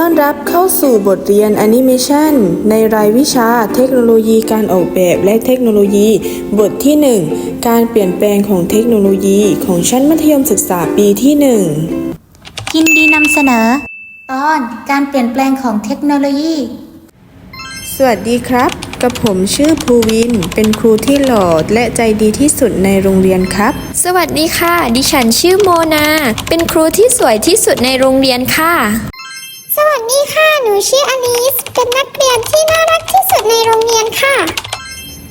ต้อนรับเข้าสู่บทเรียนแอนิเมชันในรายวิชาเทคโนโลยีการออกแบบและเทคโนโลยี บทที่ 1 การเปลี่ยนแปลงของเทคโนโลยีของชั้นมัธยมศึกษาปีที่ 1 ยินดีนำเสนอ ตอนการเปลี่ยนแปลงของเทคโนโลยี สวัสดีครับ กับผมชื่อภูวิน เป็นครูที่หล่อและใจดีที่สุดในโรงเรียนครับ สวัสดีค่ะ ดิฉันชื่อโมนา เป็นครูที่สวยที่สุดในโรงเรียนค่ะสวัส ดีค่ะ หนูชื่ออลิส เป็นนักเรียนที่น่ารักที่สุดในโรงเรียนค่ะ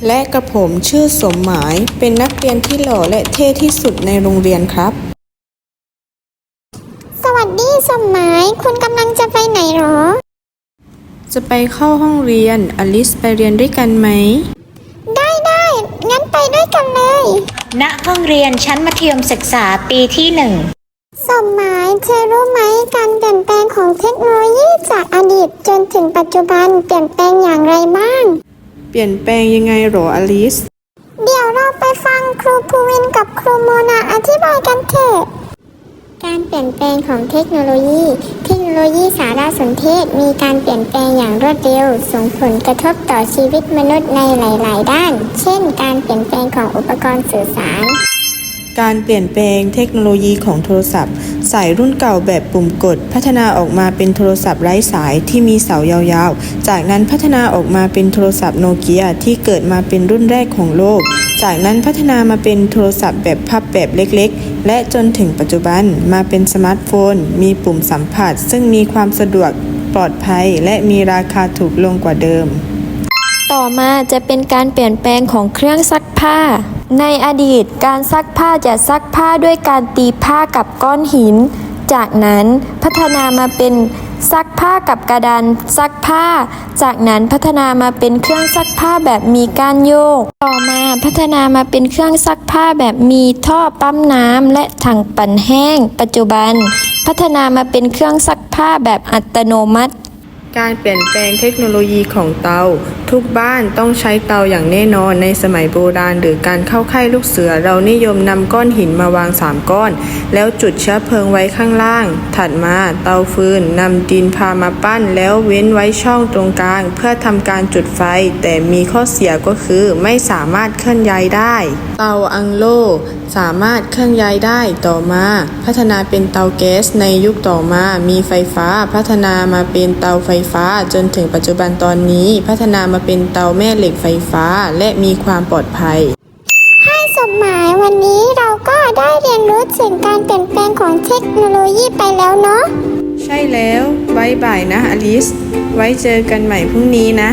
และกับผมชื่อสมหมาย เป็นนักเรียนที่หล่อและเท่ที่สุดในโรงเรียนครับ สวัสดีสมหมาย คุณกำลังจะไปไหนหรอ จะไปเข้าห้องเรียน อลิสไปเรียนด้วยกันไหม ได้ได้งั้นไปด้วยกันเลย ณห้องเรียนชั้นมัธยมศึกษาปีที่หนึ่งสมหมายเธอรู้ไหมการเปลี่ยนแปลงของเทคโนโลยีจากอดี ตจนถึงปัจจุบันเปลี่ยนแปลงอย่างไรบ้าง เปลี่ยนแปลงยังไงหรออลิส เดี๋ยวเราไปฟังครูภูวินกับครูโมนาอธิบายกันเถอะ การเปลี่ยนแปลงของเทคโนโลยี เทคโนโลยีสารสนเทศมีการเปลี่ยนแปลงอย่างรวดเร็ว ส่งผลกระทบต่อชีวิตมนุษย์ในหลาย ๆ ด้าน เช่น การเปลี่ยนแปลงของอุปกรณ์สื่อสาร การเปลี่ยนแปลงเทคโนโลยีของโทรศัพท์ สายรุ่นเก่าแบบปุ่มกด พัฒนาออกมาเป็นโทรศัพท์ไร้สายที่มีเสายาวๆ จากนั้นพัฒนาออกมาเป็นโทรศัพท์โนเกียที่เกิดมาเป็นรุ่นแรกของโลก จากนั้นพัฒนามาเป็นโทรศัพท์แบบพับแบบเล็กๆ และจนถึงปัจจุบันมาเป็นสมาร์ทโฟน มีปุ่มสัมผัส ซึ่งมีความสะดวกปลอดภัย และมีราคาถูกลงกว่าเดิม ต่อมาจะเป็นการเปลี่ยนแปลงของเครื่องซักผ้า ในอดีตการซักผ้าจะซักผ้าด้วยการตีผ้ากับก้อนหิน จากนั้นพัฒนามาเป็นซักผ้ากับกระดานซักผ้า จากนั้นพัฒนามาเป็นเครื่องซักผ้าแบบมีก้านโยก ต่อมาพัฒนามาเป็นเครื่องซักผ้าแบบมีท่อปั๊มน้ำและถังปั่นแห้ง ปัจจุบัน พัฒนามาเป็นเครื่องซักผ้าแบบอัตโนมัติ การเปลี่ยนแปลงเทคโนโลยีของเตา ทุกบ้านต้องใช้เตาอย่างแน่นอนในสมัยโบราณ หรือการเข้าค่ายลูกเสือ เรานิยมนำก้อนหินมาวางสามก้อน แล้วจุดเชื้อเพลิงไว้ข้างล่าง ถัดมาเตาฟืนนำดินพามาปั้น แล้วเว้นไว้ช่องตรงกลาง เพื่อทำการจุดไฟ แต่มีข้อเสียก็คือไม่สามารถเคลื่อนย้ายได้ เตาอังโล สามารถเคลื่อนย้ายได้ต่อมา พัฒนาเป็นเตาแก๊สในยุคต่อมา มีไฟฟ้าพัฒนามาเป็นเตาไฟฟ้าจนถึงปัจจุบันตอนนี้พัฒนามาเป็นเตาแม่เหล็กไฟฟ้าและมีความปลอดภัยให้สมหมายวันนี้เราก็ได้เรียนรู้ถึงการเปลี่ยนแปลงของเทคโนโลยีไปแล้วเนาะใช่แล้วบายบายนะอลิส ไว้เจอกันใหม่พรุ่งนี้นะ